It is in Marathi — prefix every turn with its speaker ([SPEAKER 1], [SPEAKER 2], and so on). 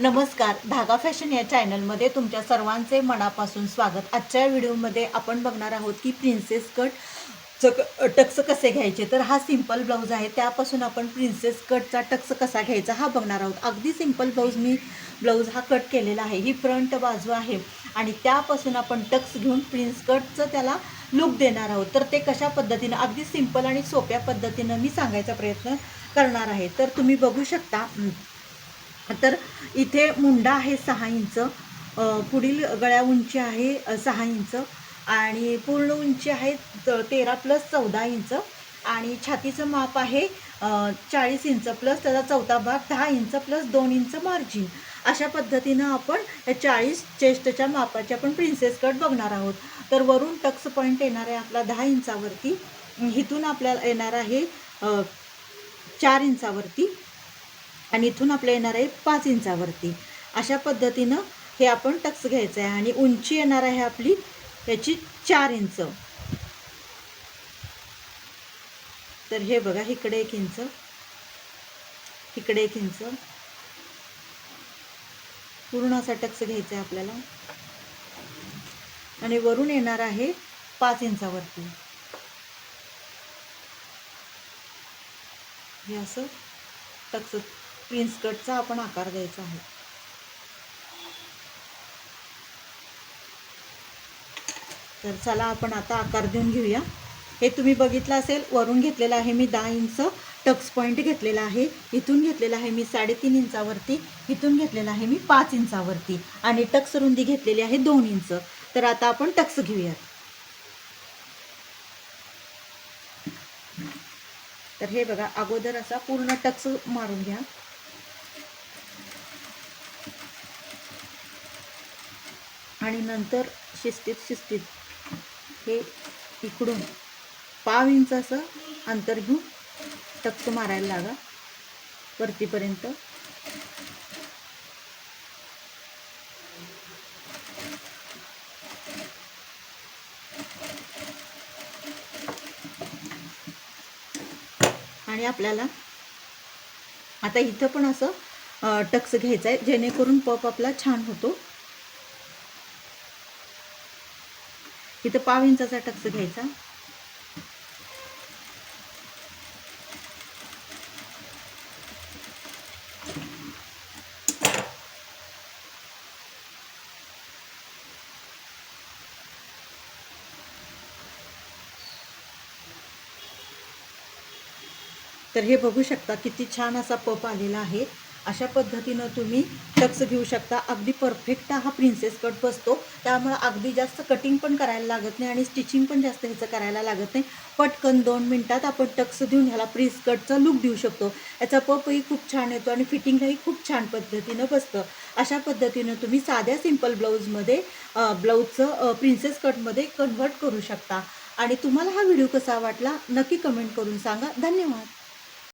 [SPEAKER 1] नमस्कार. धागा फॅशन या चॅनलमध्ये तुमच्या सर्वांचे मनापासून स्वागत. आजच्या व्हिडिओमध्ये आपण बघणार आहोत की प्रिन्सेस कट चक टक्स कसे घ्यायचे? तर हा सिंपल ब्लाऊज आहे. त्यापासून आपण प्रिन्सेस कटचा टक्स कसा घ्यायचा हा बघणार आहोत. अगदी सिंपल ब्लाऊज मी ब्लाऊज हा कट केलेला आहे. ही फ्रंट बाजू आहे. आणि त्यापासून आपण टक्स घेऊन प्रिन्स कटचं त्याला लुक देणार आहोत. तर ते कशा पद्धतीनं? अगदी सिंपल आणि सोप्या पद्धतीनं मी सांगायचा प्रयत्न करणार आहे. तर तुम्ही बघू शकता. तर इथे मुंडा आहे सहा इंच पुढील गळ्या उंची आहे सहा इंच आणि पूर्ण उंची आहे त- तेरा प्लस चौदा इंच आणि छातीचं माप आहे चाळीस इंच प्लस त्याचा चौथा भाग दहा इंच प्लस दोन इंच मार्जिन अशा पद्धतीनं आपण या चाळीस चेस्टच्या मापाचे आपण प्रिन्सेस कट बघणार आहोत. तर वरून टक्स पॉईंट येणार आहे आपला दहा इंचावरती. इथून आपल्याला येणार आहे चार इंचावरती. आणि इथून आपलं येणार आहे पाच इंचावरती. अशा पद्धतीनं हे आपण टक्स घ्यायचं आहे आणि उंची येणार आहे आपली याची चार इंच. तर हे बघा इकडे एक इंच. इकडे एक इंच. पूर्ण असा टक्स घ्यायचा आहे आपल्याला. आणि वरून येणार आहे पाच इंचावरती. हे असं टक्स प्रिन्स कटचा आपण आकार द्यायचा आहे. तर चला आपण आता आकार देऊन घेऊया. हे तुम्ही बघितलं असेल वरून घेतलेलं आहे मी दहा इंच टक्स पॉईंट घेतलेला आहे इथून घेतलेला आहे मी साडेतीन इंचावरती इथून घेतलेला आहे मी पाच इंचावरती आणि टक्स रुंदी घेतलेली आहे दोन इंच. तर आता आपण टक्स घेऊयात. तर हे बघा अगोदर असा पूर्ण टक्स मारून घ्या. आणि नंतर शिस्तीत शिस्तीत हे इकडून पाव इंच असं अंतर घेऊन टक्स मारायला लागा. वरतीपर्यंत. आणि आपल्याला आता इथं पण असं टक्स घ्यायचा आहे जेणेकरून पप आपला छान होतो. इथं पाव इंचाचा टक्स घ्यायचा. तर हे बघू शकता किती छान असा पप आलेला आहे. अशा पद्धतीनं तुम्ही टक्स घेऊ शकता. अगदी परफेक्ट हा प्रिन्सेस कट बसतो. त्यामुळं अगदी जास्त कटिंग पण करायला लागत नाही आणि स्टिचिंग पण जास्त ह्याचं करायला लागत नाही. पटकन दोन मिनटात आपण टक्स देऊन ह्याला प्रिन्स कटचा लुक देऊ शकतो. याचा पपही खूप छान येतो आणि फिटिंगलाही खूप छान पद्धतीनं बसतं. अशा पद्धतीनं तुम्ही साध्या सिंपल ब्लाऊजमध्ये ब्लाऊजचं प्रिन्सेस कटमध्ये कन्व्हर्ट करू शकता. आणि तुम्हाला हा व्हिडिओ कसा वाटला नक्की कमेंट करून सांगा. धन्यवाद.